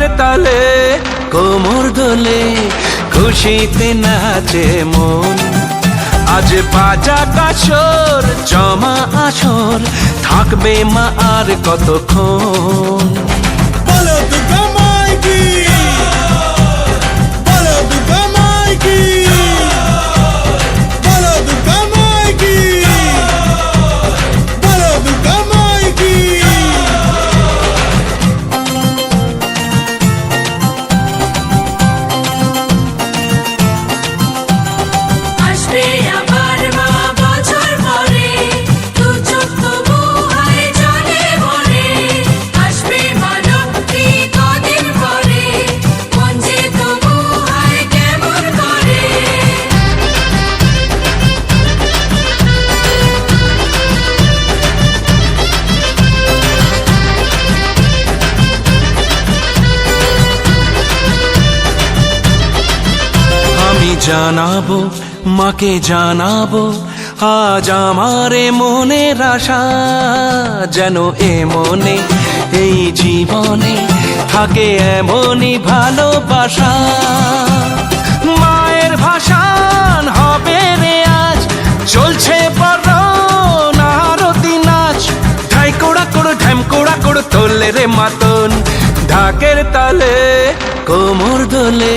গানের তালে, কোমর দোলে, খুশিতে নাচে মন। আজ বাজা কাশর, জমা আসর, থাকবে মা আর কতক্ষণ? জানাব মাকে জানাব, আজ আমারে মনের আশা যেন এ মনে, এই জীবনে থাকে এমনই ভালোবাসা। মায়ের ভাষান হবে রে আজ, চলছে কোড়ো, তোলে রে মাতন, ঢাকের তালে, কোমর দোলে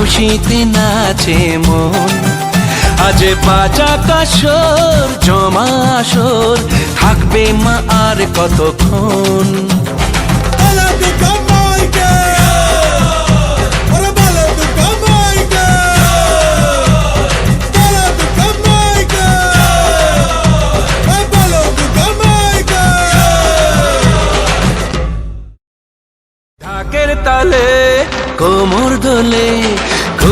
খুশিতে নাচে মন। আজ বাজা কাসর জমা আসর, থাকবে মা আর কতক্ষণ? ঢাকের তালে কোমর দোলে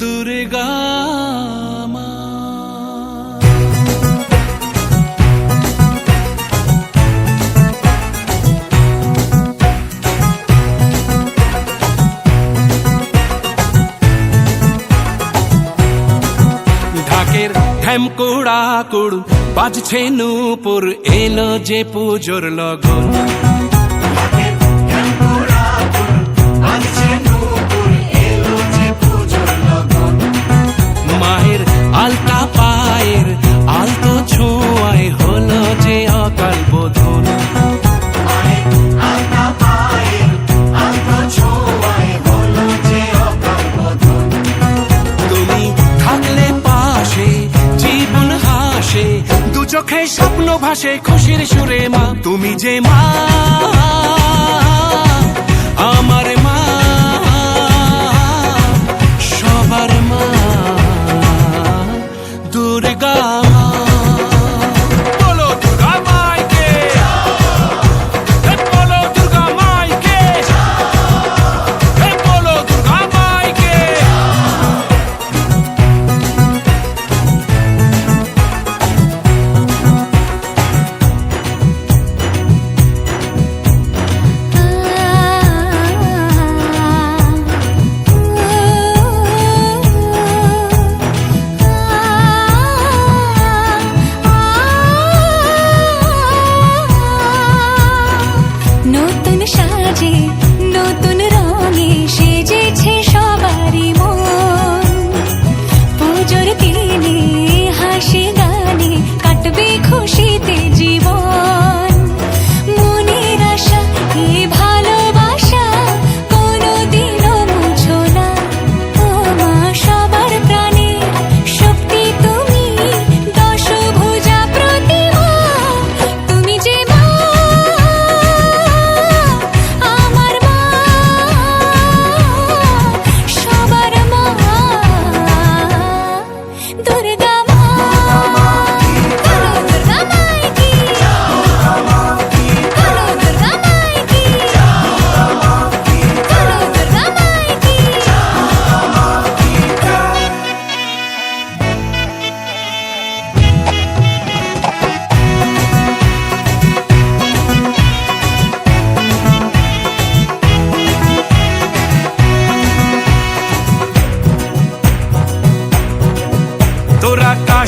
দুর্গা ঢাকের ঢ্যাম কুড়া কুড়ু বাজছে নূপুর এলো যে পুজোর লগন।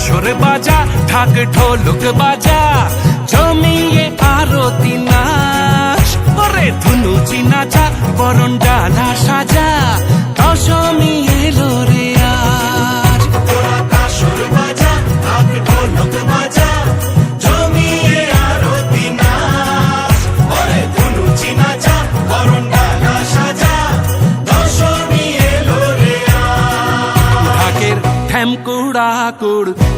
তোরা বাজা, ঢাক ঢোলক বাজা, জমিয়ে আরতি নাচ ওরে ধুনুচি নাচা বরণ ডালা সাজা, দশমী এলো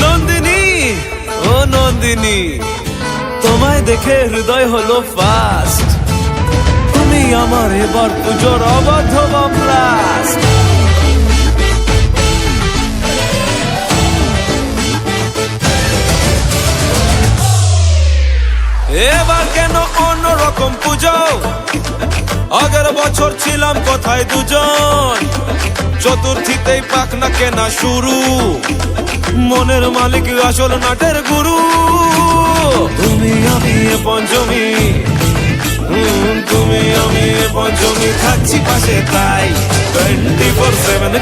নন্দিনী, ও নন্দিনী, তোমায় দেখে হৃদয় হলো ফাস্ট তুমি আমার এবার পুজোর অবাধ্য ব্লাস্ট এবার কেন অন্যরকম পুজো? আগের বছর ছিলাম কোথায় দুজন? চতুর্থীতেই পাখনা কেনা শুরু। মনের মালিক আসল নাটের গুরু। তুমি আমি পঞ্চমী। তুমি, আমি এ পঞ্চমী থাকছি পাশে, তাই টোয়েন্টি ফোর সেভেন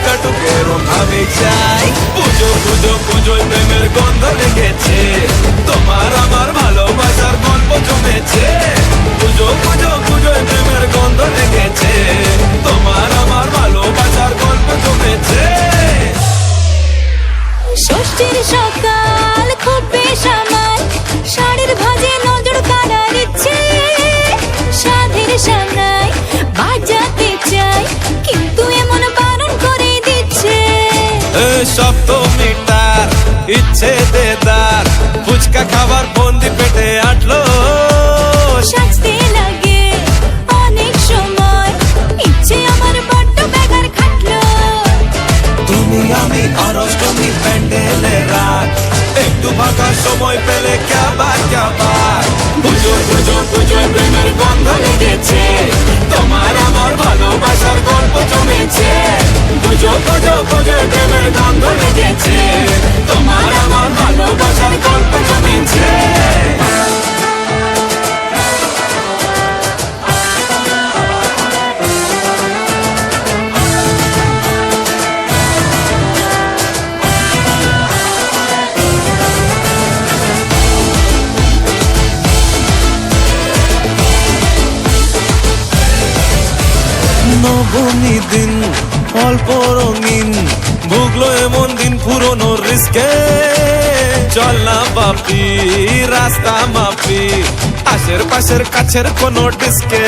ভাবে চাই। পুজো পুজো, পুজোয় প্রেমের গন্ধ লেগেছে। তোমার আমার ভালোবাসার গল্প জমেছে। পুজো পুজো, পুজোয় প্রেমের গন্ধ লেগেছে। তোমার আমার ভালোবাসার গল্প জমেছে। ষষ্ঠীর সকাল খুব বেসামাল শাড়ির ভাজে নজর ইচ্ছে সাধের সামনায় বাজাতে চাই কিন্তু এমন বারণ করে দিচ্ছে। এ সপ্তমীটার ইচ্ছে দেদার ফুচকা খাবার বন্দি পেটে আটলো। সাজতে নবমী দিন, অল্প রঙিন ভুগলো এমন দিন পুরনো রিস্কে। চল না বাপি, রাস্তা মাপি আশের পাশের কাছের কোনো ডিস্কে।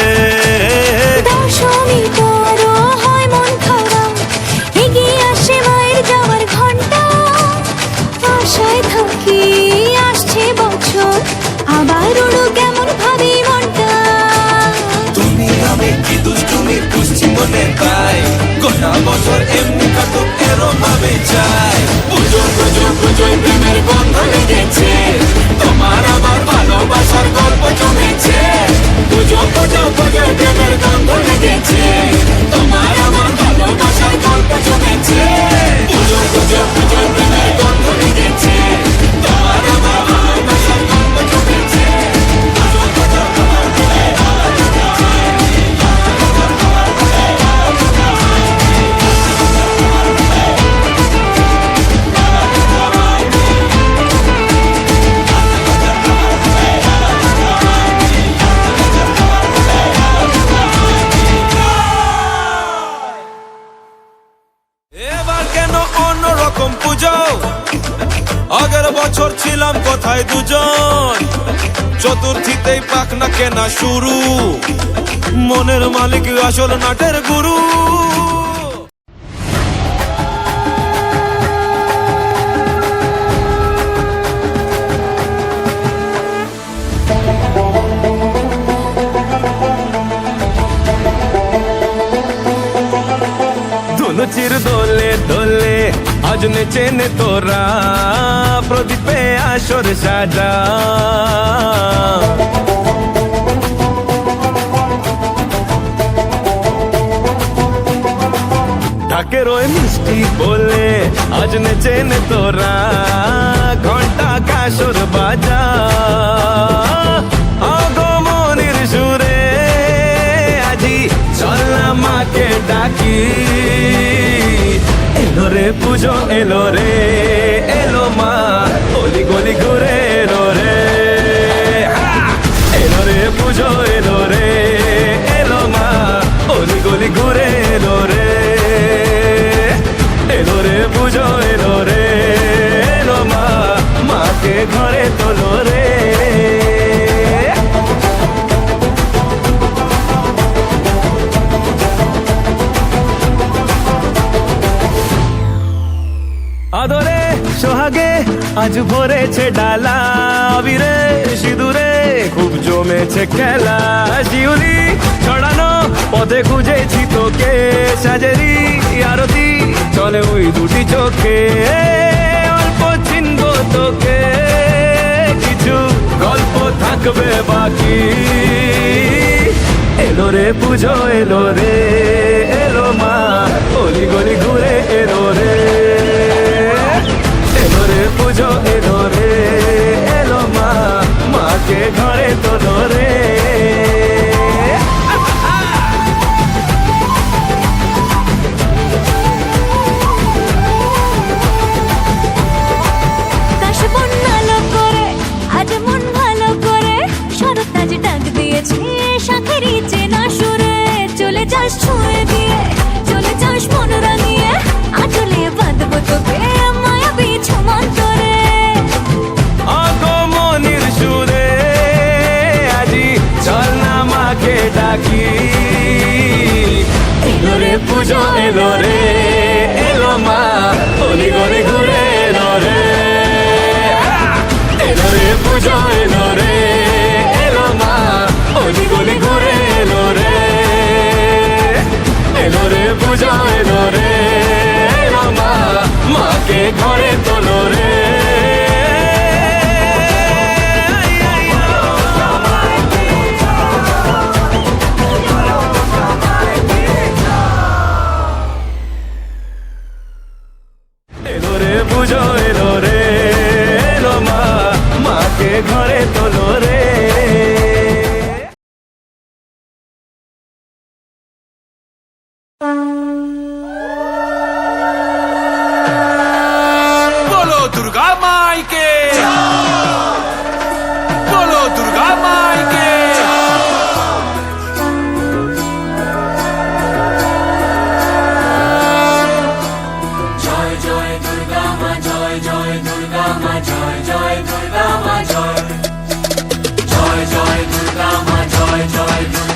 বছর, আবার উড়ো মনে তাই গোটা বছর এমনি কাটুক এরম ভাবে চাই। পুজো পুজো পুজোয় প্রেমের গন্ধ লেগেছে। তোমার আমার ভালোবাসার গল্প জমেছে। পুজো পুজো পুজোয় প্রেমের গন্ধ লেগেছে। পাক না শুরু। মনের মালিক আসল নাটের গুরু। ধুনুচির দোলে দোলে আজ নেচে নে তোরা। প্রদীপে আসর সাজা। ওই মিষ্টি বলে আজ নেচে নে তোরা। ঘণ্টা কাসর বাজা। আগমনের সুরে আজি চল মাকে ডাকি। এলো রে পুজো, এলো রে, এলো মা গলি গলি ঘুরে এলো রে! এলো রে পুজো আজ ভরেছে ডালা। আবিরে, সিঁদুরে, খুব জমেছে খেলা। শিউলি ছড়ানো, পথে খুঁজেছি তোকে। সাজেরি, আরতি, চলে ওই দুটি চোখে। অল্প চিনব তোকে। কিছু গল্প থাকবে বাকি। এলো রে পুজো, এলো রে, এলো মা। গলি গলি ঘুরে এলো রে। এলো রে পুজো ধরে এলো মা মাকে ঘরে তো রে। পুজো এলো রে, এলো মা গলি গলি ঘুরে এলো রে! এলো রে পুজো এলো রে, এলো মা গলি গলি ঘুরে এলো রে এলো রে পুজো এলো রে, এলো মা, মাকে ঘরে তোলো রে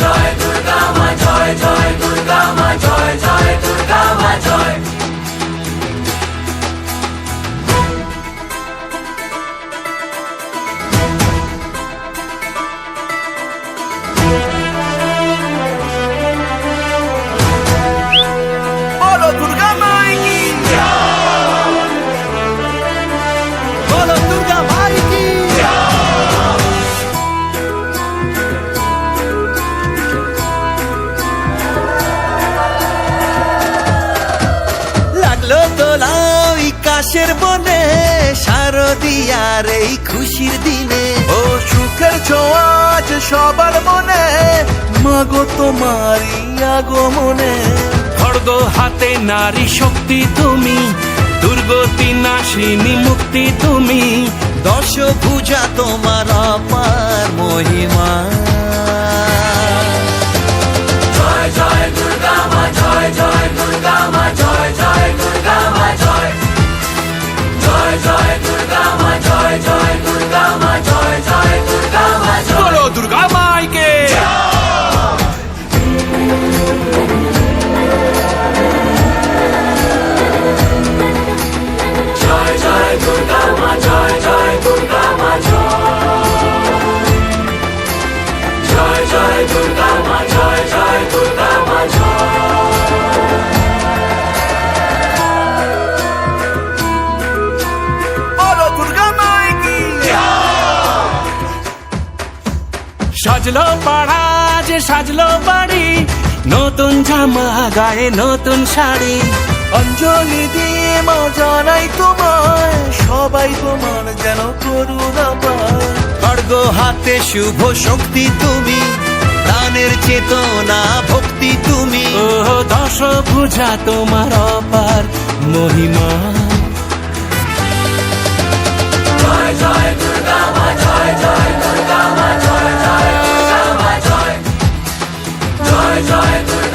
জয় দুর্গা মা জয় জয় দুর্গা মা জয় জয় দুর্গা মা জয় শারদিয়ার এই খুশির দিনে। ও সুখের ছোঁয়াজ সবার মনে। মাগো তোমারই আগমনে। খড়গ হাতে নারী শক্তি তুমি দুর্গতি নাশিনী মুক্তি তুমি দশ পূজা তোমার অপার মহিমা। সাজলো পাড়া, যে সাজলো বাড়ি। নতুন জামা গায়ে নতুন শাড়ি। অঞ্জলি দিয়ে মা জানাই তোমায়, সবাই তোমার যেন করুণা হাতে শুভ শক্তি তুমি, দানের চেতনা ভক্তি তুমি। ও দশ ভুজা তোমার অপার মহিমা। জয় জয় দুর্গা জয় জয় দুর্গা joy